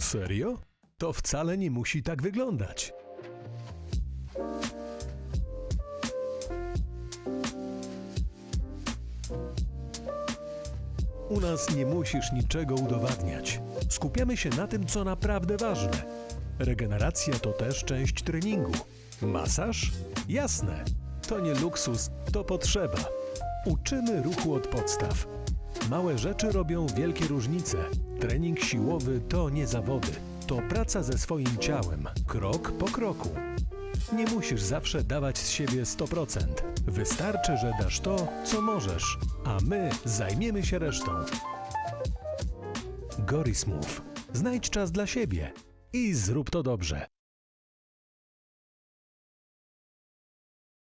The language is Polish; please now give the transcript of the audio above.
Serio? To wcale nie musi tak wyglądać. U nas nie musisz niczego udowadniać. Skupiamy się na tym, co naprawdę ważne. Regeneracja to też część treningu. Masaż? Jasne. To nie luksus, to potrzeba. Uczymy ruchu od podstaw. Małe rzeczy robią wielkie różnice. Trening siłowy to nie zawody. To praca ze swoim ciałem, krok po kroku. Nie musisz zawsze dawać z siebie 100%. Wystarczy, że dasz to, co możesz, a my zajmiemy się resztą. Gorismove. Znajdź czas dla siebie i zrób to dobrze.